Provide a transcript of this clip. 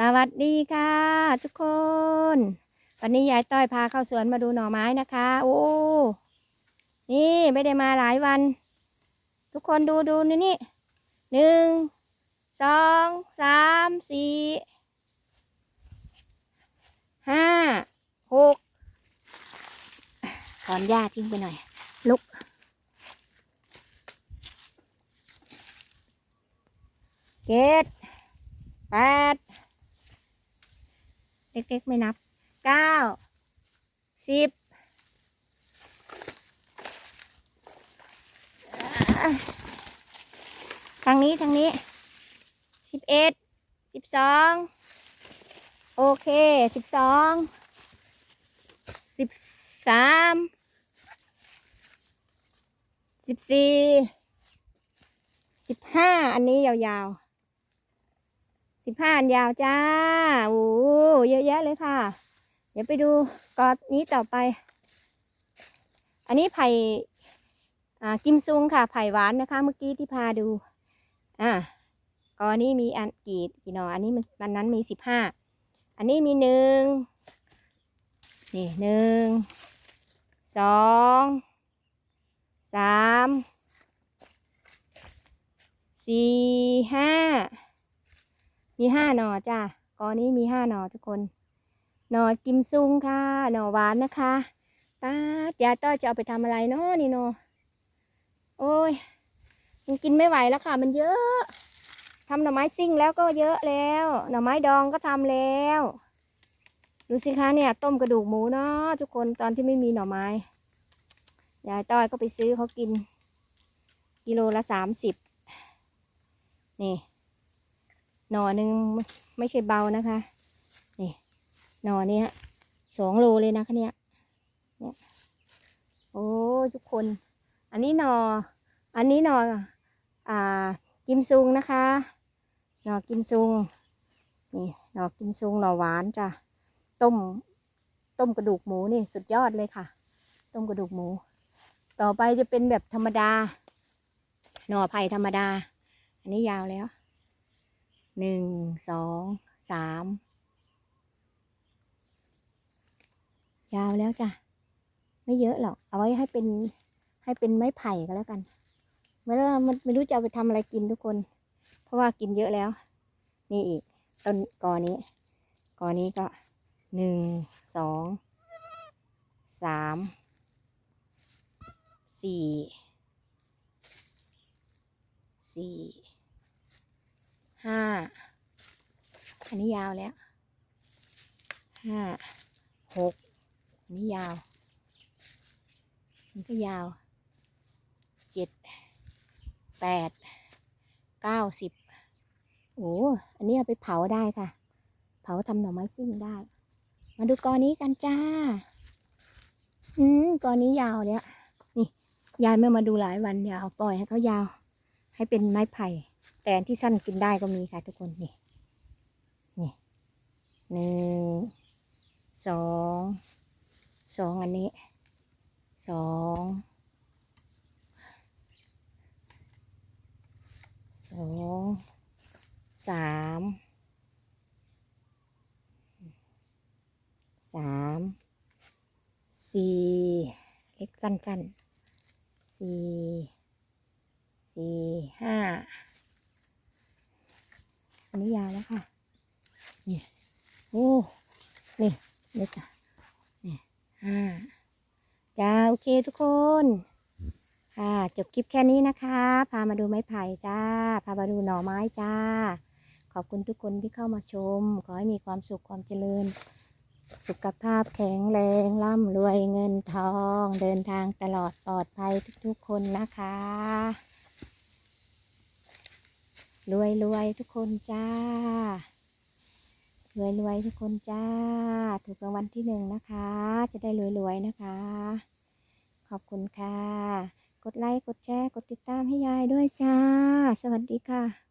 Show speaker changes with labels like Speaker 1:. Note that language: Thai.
Speaker 1: สวัสดีค่ะ ทุกคน วันนี้ยายต้อยพาเข้าสวนมาดูหน่อไม้นะคะ โอ้ นี่ไม่ได้มาหลายวัน ทุกคนดูดูนี่นี่หนึ่งสองสามสี่ห้าหกถอนหญ้าทิ้งไปหน่อย ลุก เจ็ดแปด เล็กๆไม่นับเก้าสิบทางนี้ทางนี้สิบเอ็ดสิบสองโอเคสิบสองสิบสามสิบสี่สิบห้าอันนี้ยาวๆ สิบห้าอันยาวจ้าโอ้เยอะแยะเลยค่ะ เดี๋ยวไปดูกอนี้ต่อไป อันนี้ไผ่กิมซุงค่ะ ไผ่หวานนะคะ เมื่อกี้ที่พาดู อ่ากอนี้มีอันกี่กี่หนออันนี้มันวันนั้นมีสิบห้าอันนี้มีหนึ่งนี่หนึ่งสองสามสี่ห้า มีห้าหน่อจ้ะกอนี้มีห้าหน่อทุกคน หน่อกิมซุงค่ะ หน่อหวานนะคะป้าดยายต้อยจะเอาไปทำอะไรเนาะนี่เนาะโอ้ยมันกินไม่ไหวแล้วค่ะ มันเยอะทำหน่อไม้ซิ่งแล้วก็เยอะแล้ว หน่อไม้ดองก็ทำแล้ว ดูสิคะเนี่ย ต้มกระดูกหมูเนาะทุกคนตอนที่ไม่มีหน่อไม้ยายต้อยก็ไปซื้อเขากิน กิโลละสามสิบนี่ หน่อหนึ่งไม่ใช่เบานะคะ นี่หน่อเนี้ยสองโลเลยนะคะเนี่ยเนี่ยโอ้ทุกคน อันนี้หนอ อันนี้หนออ่ากิมซุงนะคะหนอกิมซุงนี่หนอกิมซุงหน่อหวานจ้ะต้มต้มกระดูกหมูนี่สุดยอดเลยค่ะ ต้มกระดูกหมู ต่อไปจะเป็นแบบธรรมดา หน่อไผ่ธรรมดา อันนี้ยาวแล้ว หนึ่งสองสามยาวแล้วจ้ะ ไม่เยอะหรอก เอาไว้ให้เป็นให้เป็นไม้ไผ่ก็แล้วกันไม่รู้มันไม่รู้จะเอาไปทำอะไรกินทุกคน เพราะว่ากินเยอะแล้ว นี่อีก ต้นกอนี้กอนี้ก็หนึ่งสองสามสี่สี่ ห้าอันนี้ยาวแล้วห้าหกอันนี้ยาวมันก็ยาวเจ็ดแปดเก้าสิบโอ้อันนี้เอาไปเผาได้ค่ะ เผาทำหน่อไม้ซิ่งได้ มาดูกอนี้กันจ้า อืมกอนี้ยาวเนี่ยนี่ยายไม่มาดูหลายวันยาวปล่อยให้เขายาว ให้เป็นไม้ไผ่ แต่อันที่สั้นกินได้ก็มีค่ะทุกคนนี่นี่หนึ่งสองสองอันนี้สองสองสามสามสี่เล็กสั้นๆสี่สี่ห้า อันนี้ยาวแล้วค่ะ นี่ โอ้ นี่เล็กจ้ะนี่ห้าจ้า โอเคทุกคน ค่ะ จบคลิปแค่นี้นะคะ พามาดูไม้ไผ่จ้า พามาดูหน่อไม้จ้า ขอบคุณทุกคนที่เข้ามาชม ขอให้มีความสุขความเจริญ สุขภาพแข็งแรง ร่ำรวยเงินทอง เดินทางตลอดปลอดภัยทุกๆคนนะคะ รวยรวยทุกคนจ้ารวยรวยทุกคนจ้า ถูกรางวัลที่หนึ่งนะคะ จะได้รวยรวยนะคะ ขอบคุณค่ะ กดไลค์ กดแชร์ กดติดตามให้ยายด้วยจ้า สวัสดีค่ะ